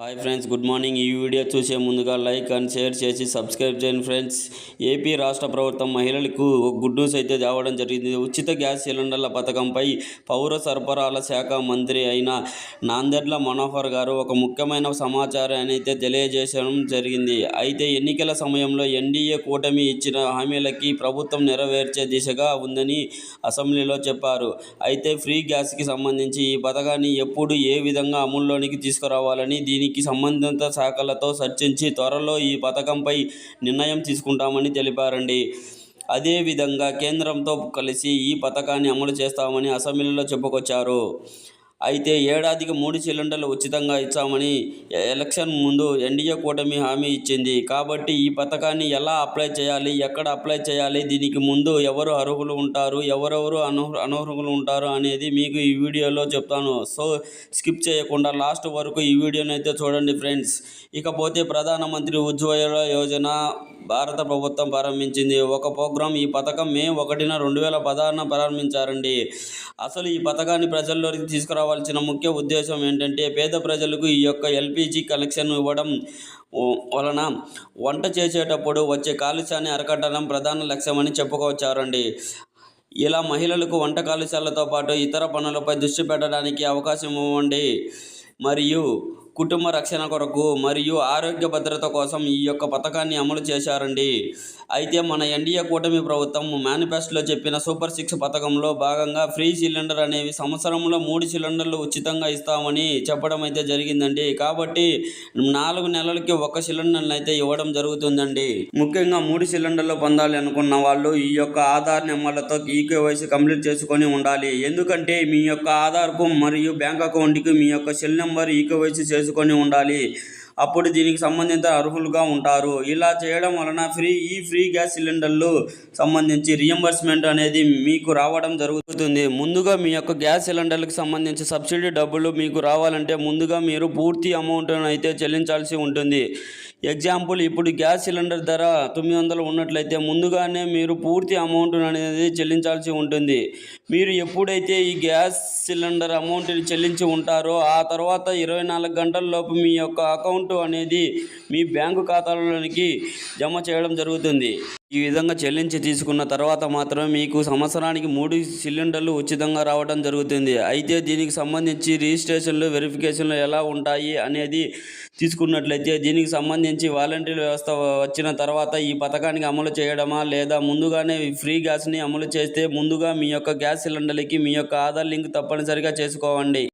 Hi friends good morning. ఈ video చూసే ముందుగా లైక్ అండ్ షేర్ చేసి సబ్స్క్రైబ్ చేయండి ఫ్రెండ్స్. ఏపీ రాష్ట్ర ప్రభుత్వం మహిళలకు గుడ్ న్యూస్ అయితే తేవడం జరిగింది. ఉచిత గ్యాస్ సిలిండర్ల పథకంపై పౌర సరఫరాల శాఖ మంత్రి అయిన నాందెడ్ల మనోహర్ గారు ఒక ముఖ్యమైన సమాచారాన్ని అయితే తెలియజేయడం జరిగింది. అయితే ఎన్నికల సమయంలో ఎన్డీఏ కూటమి ఇచ్చిన హామీలకి ప్రభుత్వం నెరవేర్చే దిశగా ఉందని అసెంబ్లీలో చెప్పారు. అయితే ఫ్రీ గ్యాస్కి సంబంధించి ఈ పథకాన్ని ఎప్పుడు ఏ విధంగా అమల్లోనికి తీసుకురావాలని దీనికి సంబంధిత శాఖలతో చర్చించి త్వరలో ఈ పథకంపై నిర్ణయం తీసుకుంటామని తెలిపారండి. అదేవిధంగా కేంద్రంతో కలిసి ఈ పథకాన్ని అమలు చేస్తామని అసెంబ్లీలో చెప్పుకొచ్చారు. అయితే ఏడాదికి మూడు సిలిండర్లు ఉచితంగా ఇచ్చామని ఎలక్షన్ ముందు ఎన్డీఏ కూటమి హామీ ఇచ్చింది. కాబట్టి ఈ పథకాన్ని ఎలా అప్లై చేయాలి ఎక్కడ అప్లై చేయాలి దీనికి ముందు ఎవరు అర్హులు ఉంటారు ఎవరెవరు అనర్హు అనర్హులు ఉంటారు అనేది మీకు ఈ వీడియోలో చెప్తాను. సో స్కిప్ చేయకుండా లాస్ట్ వరకు ఈ వీడియోని అయితే చూడండి ఫ్రెండ్స్. ఇకపోతే ప్రధానమంత్రి ఉజ్వల యోజన భారత ప్రభుత్వం ప్రారంభించింది. ఒక ప్రోగ్రాం ఈ పథకం మే ఒకటిన రెండు వేల పదహారున ప్రారంభించారండి. అసలు ఈ పథకాన్ని ప్రజల్లోకి తీసుకురావాల్సిన ముఖ్య ఉద్దేశం ఏంటంటే పేద ప్రజలకు ఈ యొక్క ఎల్పిజి కనెక్షన్ ఇవ్వడం వలన వంట చేసేటప్పుడు వచ్చే కాలుష్యాన్ని అరకట్టడం ప్రధాన లక్ష్యమని చెప్పుకోవచ్చారండి. ఇలా మహిళలకు వంట కాలుష్యాలతో పాటు ఇతర పనులపై దృష్టి పెట్టడానికి అవకాశం ఇవ్వండి. మరియు కుటుంబ రక్షణ కొరకు మరియు ఆరోగ్య భద్రత కోసం ఈ యొక్క పథకాన్ని అమలు చేశారండి. అయితే మన ఎన్డీఏ కూటమి ప్రభుత్వం మేనిఫెస్టోలో చెప్పిన సూపర్ సిక్స్ పథకంలో భాగంగా ఫ్రీ సిలిండర్ అనేవి సంవత్సరంలో మూడు సిలిండర్లు ఉచితంగా ఇస్తామని చెప్పడం అయితే జరిగిందండి. కాబట్టి నాలుగు నెలలకి ఒక సిలిండర్ని అయితే ఇవ్వడం జరుగుతుందండి. ముఖ్యంగా మూడు సిలిండర్లు పొందాలి అనుకున్న వాళ్ళు ఈ యొక్క ఆధార్ నెంబర్లతో ఈకేవైసీ కంప్లీట్ చేసుకొని ఉండాలి. ఎందుకంటే మీ యొక్క ఆధార్కు మరియు బ్యాంక్ అకౌంట్కి మీ యొక్క సెల్ నెంబర్ ఈకేవైసీ చేసుకొని ఉండాలి. అప్పుడు దీనికి సంబంధిత అర్హులుగా ఉంటారు. ఇలా చేయడం వలన ఫ్రీ ఈ ఫ్రీ గ్యాస్ సిలిండర్లు సంబంధించి రియంబర్స్మెంట్ అనేది మీకు రావడం జరుగుతుంది. ముందుగా మీ యొక్క గ్యాస్ సిలిండర్లకు సంబంధించి సబ్సిడీ డబ్బులు మీకు రావాలంటే ముందుగా మీరు పూర్తి అమౌంట్ను అయితే చెల్లించాల్సి ఉంటుంది. ఎగ్జాంపుల్ ఇప్పుడు గ్యాస్ సిలిండర్ ధర తొమ్మిది వందలు ఉన్నట్లయితే ముందుగానే మీరు పూర్తి అమౌంట్ అనేది చెల్లించాల్సి ఉంటుంది. మీరు ఎప్పుడైతే ఈ గ్యాస్ సిలిండర్ అమౌంట్ని చెల్లించి ఉంటారో ఆ తర్వాత ఇరవై నాలుగు గంటలలోపు మీ యొక్క అకౌంట్ అనేది మీ బ్యాంకు ఖాతాలోనికి జమ చేయడం జరుగుతుంది. ఈ విధంగా చెల్లించి తీసుకున్న తర్వాత మాత్రమే మీకు సంవత్సరానికి మూడు సిలిండర్లు ఉచితంగా రావడం జరుగుతుంది. అయితే దీనికి సంబంధించి రిజిస్ట్రేషన్లు వెరిఫికేషన్లు ఎలా ఉంటాయి అనేది తీసుకున్నట్లయితే దీనికి సంబంధించి వాలంటీర్ వ్యవస్థ వచ్చిన తర్వాత ఈ పథకానికి అమలు చేయడమా లేదా ముందుగానే ఫ్రీ గ్యాస్ని అమలు చేస్తే ముందుగా మీ యొక్క గ్యాస్ సిలిండర్లకి మీ యొక్క ఆధార్ లింక్ తప్పనిసరిగా చేసుకోవండి.